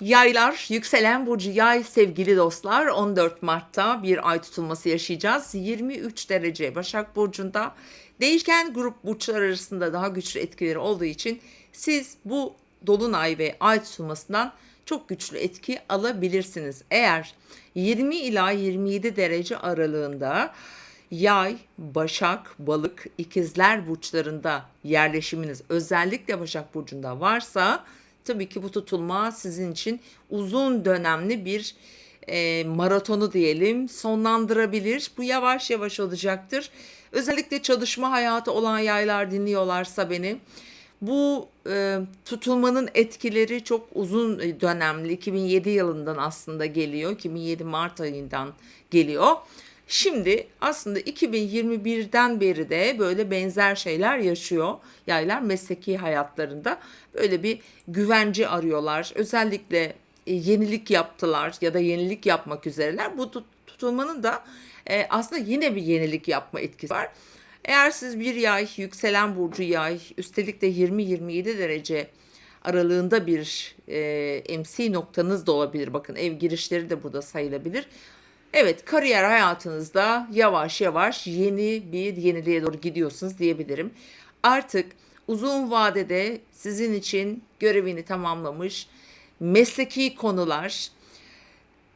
Yaylar, yükselen burcu yay sevgili dostlar 14 Mart'ta bir ay tutulması yaşayacağız. 23 derece Başak Burcu'nda değişken grup burçlar arasında daha güçlü etkileri olduğu için siz bu dolunay ve ay tutulmasından çok güçlü etki alabilirsiniz. Eğer 20 ila 27 derece aralığında Yay, Başak, Balık, İkizler burçlarında yerleşiminiz özellikle Başak burcunda varsa tabii ki bu tutulma sizin için uzun dönemli bir e, maratonu diyelim sonlandırabilir. Bu yavaş yavaş olacaktır. Özellikle çalışma hayatı olan yaylar dinliyorlarsa beni bu e, tutulmanın etkileri çok uzun dönemli 2007 yılından aslında geliyor. 2007 Mart ayından geliyor. Şimdi aslında 2021'den beri de böyle benzer şeyler yaşıyor yaylar mesleki hayatlarında. Böyle bir güvence arıyorlar. Özellikle e, yenilik yaptılar ya da yenilik yapmak üzereler. Bu tut- tutulmanın da e, aslında yine bir yenilik yapma etkisi var. Eğer siz bir yay, yükselen burcu yay, üstelik de 20-27 derece aralığında bir e, MC noktanız da olabilir. Bakın ev girişleri de burada sayılabilir. Evet kariyer hayatınızda yavaş yavaş yeni bir yeniliğe doğru gidiyorsunuz diyebilirim. Artık uzun vadede sizin için görevini tamamlamış mesleki konular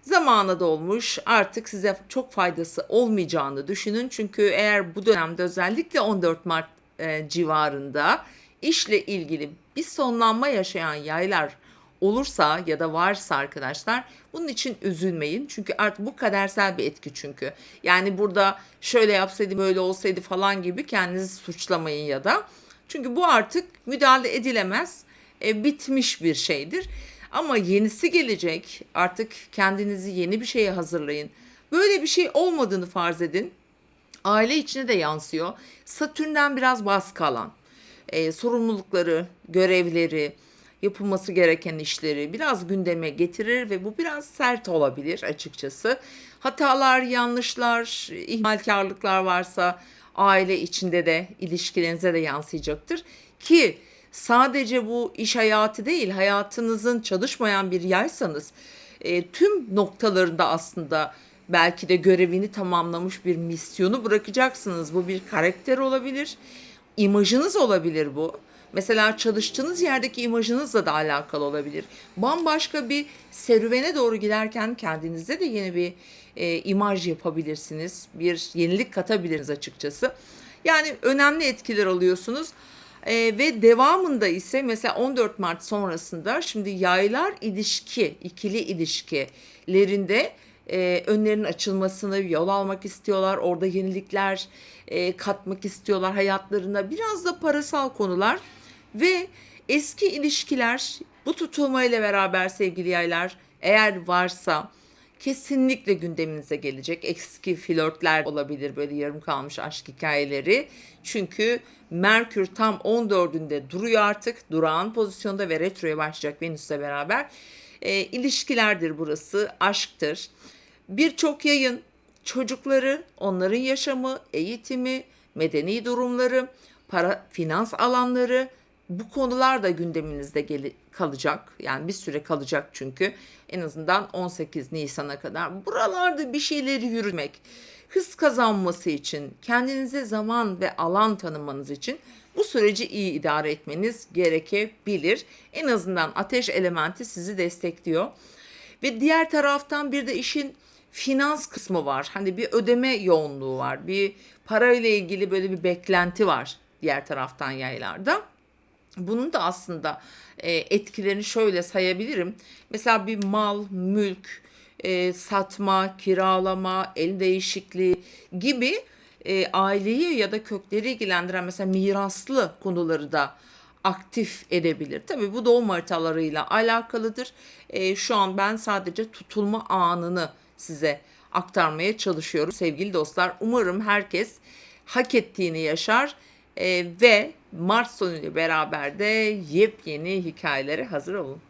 zamanı dolmuş artık size çok faydası olmayacağını düşünün. Çünkü eğer bu dönemde özellikle 14 Mart e, civarında işle ilgili bir sonlanma yaşayan yaylar olursa ya da varsa arkadaşlar bunun için üzülmeyin. Çünkü artık bu kadersel bir etki çünkü. Yani burada şöyle yapsaydı böyle olsaydı falan gibi kendinizi suçlamayın ya da. Çünkü bu artık müdahale edilemez e, bitmiş bir şeydir. Ama yenisi gelecek. Artık kendinizi yeni bir şeye hazırlayın. Böyle bir şey olmadığını farz edin. Aile içine de yansıyor. Satürn'den biraz baskı alan, e, sorumlulukları, görevleri, yapılması gereken işleri biraz gündeme getirir ve bu biraz sert olabilir açıkçası. Hatalar, yanlışlar, ihmalkarlıklar varsa aile içinde de ilişkilerinize de yansıyacaktır. Ki sadece bu iş hayatı değil hayatınızın çalışmayan bir yaysanız e, tüm noktalarında aslında belki de görevini tamamlamış bir misyonu bırakacaksınız. Bu bir karakter olabilir, imajınız olabilir bu. Mesela çalıştığınız yerdeki imajınızla da alakalı olabilir. Bambaşka bir serüvene doğru giderken kendinize de yeni bir e, imaj yapabilirsiniz. Bir yenilik katabilirsiniz açıkçası. Yani önemli etkiler alıyorsunuz. E, ve devamında ise mesela 14 Mart sonrasında şimdi yaylar ilişki, ikili ilişkilerinde e, önlerinin açılmasını yol almak istiyorlar. Orada yenilikler e, katmak istiyorlar hayatlarına. Biraz da parasal konular ve eski ilişkiler bu tutulmayla beraber sevgili yaylar eğer varsa kesinlikle gündeminize gelecek. Eski flörtler olabilir böyle yarım kalmış aşk hikayeleri. Çünkü Merkür tam 14'ünde duruyor artık. Durağan pozisyonda ve retroya başlayacak Venüs'le beraber. E, ilişkilerdir burası, aşktır. Birçok yayın çocukları, onların yaşamı, eğitimi, medeni durumları, para, finans alanları bu konular da gündeminizde gel- kalacak. Yani bir süre kalacak çünkü en azından 18 Nisan'a kadar buralarda bir şeyleri yürümek, hız kazanması için, kendinize zaman ve alan tanımanız için bu süreci iyi idare etmeniz gerekebilir. En azından ateş elementi sizi destekliyor. Ve diğer taraftan bir de işin finans kısmı var. Hani bir ödeme yoğunluğu var. Bir parayla ilgili böyle bir beklenti var diğer taraftan yaylarda. Bunun da aslında e, etkilerini şöyle sayabilirim. Mesela bir mal, mülk, e, satma, kiralama, el değişikliği gibi e, aileyi ya da kökleri ilgilendiren mesela miraslı konuları da aktif edebilir. Tabii bu doğum haritalarıyla alakalıdır. E, şu an ben sadece tutulma anını size aktarmaya çalışıyorum sevgili dostlar. Umarım herkes hak ettiğini yaşar e, ve Mart sonuyla beraber de yepyeni hikayelere hazır olun.